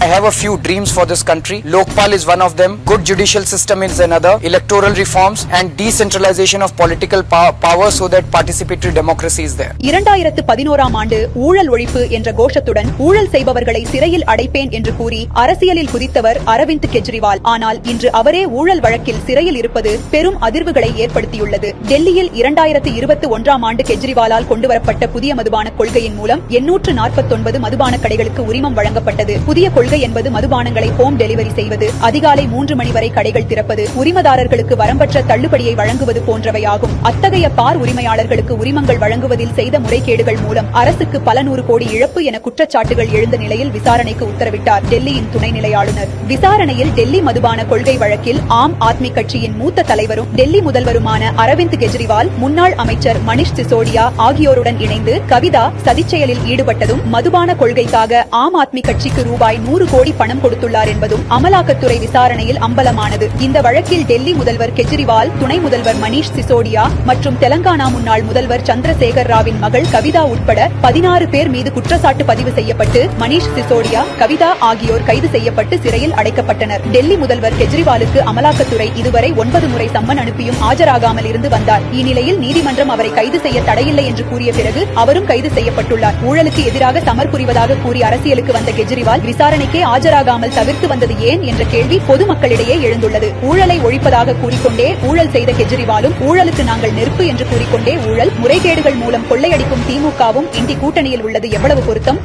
I have a few dreams for this country. Lokpal is one of them. Good judicial system is another. Electoral reforms and decentralization of political power so that participatory democracy is there. இரண்டாயிரத்து பதினோராம் ஆண்டு ஊழல் ஒழிப்பு என்ற கோஷத்துடன் ஊழல் செய்பவர்களை சிறையில் அடைப்பேன் என்று கூறி அரசியலில் குதித்தவர் அரவிந்த் கெஜ்ரிவால் ஆனால் இன்று அவரே ஊழல் வழக்கில் சிறையில் இருப்பது பெரும் அதிர்வுகளை ஏற்படுத்தியுள்ளது டெல்லியில் இரண்டாயிரத்து இருபத்தி ஒன்றாம் ஆண்டு கெஜ்ரிவாலால் கொண்டுவரப்பட்ட புதிய மதுபான கொள்கையின் மூலம் எண்ணூற்று நாற்பத்தொன்பது மதுபான கடைகளுக்கு உரிமம் வழங்கப்பட்டது புதிய கொள்கை என்பது மதுபானங்களை ஹோம் டெலிவரி செய்வது அதிகாலை மூன்று மணி வரை கடைகள் திறப்பது உரிமதாரர்களுக்கு வரம்பற்ற தள்ளுபடியை வழங்குவது போன்றவையாகும் அத்தகைய பார் உரிமையாளர்களுக்கு உரிமங்கள் வழங்குவதில் செய்த முறைகேடுகள் மூலம் அரசுக்கு பல நூறு கோடி இழப்பு என குற்றச்சாட்டுகள் எழுந்த நிலையில் விசாரணைக்கு உத்தரவிட்டார் டெல்லியின் துணைநிலை ஆளுநர். விசாரணையில் டெல்லி மதுபான கொள்கை வழக்கில் ஆம் ஆத்மி கட்சியின் மூத்த தலைவரும் டெல்லி முதல்வருமான அரவிந்த் கெஜ்ரிவால் முன்னாள் அமைச்சர் மணிஷ் சிசோடியா ஆகியோருடன் இணைந்து கவிதா சதிச்செயலில் ஈடுபட்டதும் மதுபான கொள்கைக்காக ஆம் ஆத்மி கட்சிக்கு ரூபாய் நூறு நூறு கோடி பணம் கொடுத்துள்ளார் என்பதும் அமலாக்கத்துறை விசாரணையில் அம்பலமானது. இந்த வழக்கில் டெல்லி முதல்வர் கெஜ்ரிவால் துணை முதல்வர் மணீஷ் சிசோடியா மற்றும் தெலங்கானா முன்னாள் முதல்வர் சந்திரசேகர் ராவின் மகள் கவிதா உட்பட பதினாறு பேர் மீது குற்றச்சாட்டு பதிவு செய்யப்பட்டு மணீஷ் சிசோடியா கவிதா ஆகியோர் கைது செய்யப்பட்டு சிறையில் அடைக்கப்பட்டனர். டெல்லி முதல்வர் கெஜ்ரிவாலுக்கு அமலாக்கத்துறை இதுவரை ஒன்பது முறை சம்மன் அனுப்பியும் ஆஜராகாமல் இருந்து வந்தார். இந்நிலையில் நீதிமன்றம் அவரை கைது செய்ய தடையில்லை என்று கூறிய பிறகு அவரும் கைது செய்யப்பட்டுள்ளார். ஊழலுக்கு எதிராக சமர் புரிவதாக கூறி அரசியலுக்கு வந்த கெஜ்ரிவால் விசாரணை விசாரணைக்கே ஆஜராகாமல் தவிர்த்து வந்தது ஏன் என்ற கேள்வி பொதுமக்களிடையே எழுந்துள்ளது. ஊழலை ஒழிப்பதாக கூறிக்கொண்டே ஊழல் செய்த கெஜ்ரிவாலும் ஊழலுக்கு நாங்கள் நெருப்பு என்று கூறிக்கொண்டே ஊழல் முறைகேடுகள் மூலம் கொள்ளையடிக்கும் திமுகவும் இந்தி கூட்டணியில் உள்ளது. எவ்வளவு பொருத்தம்?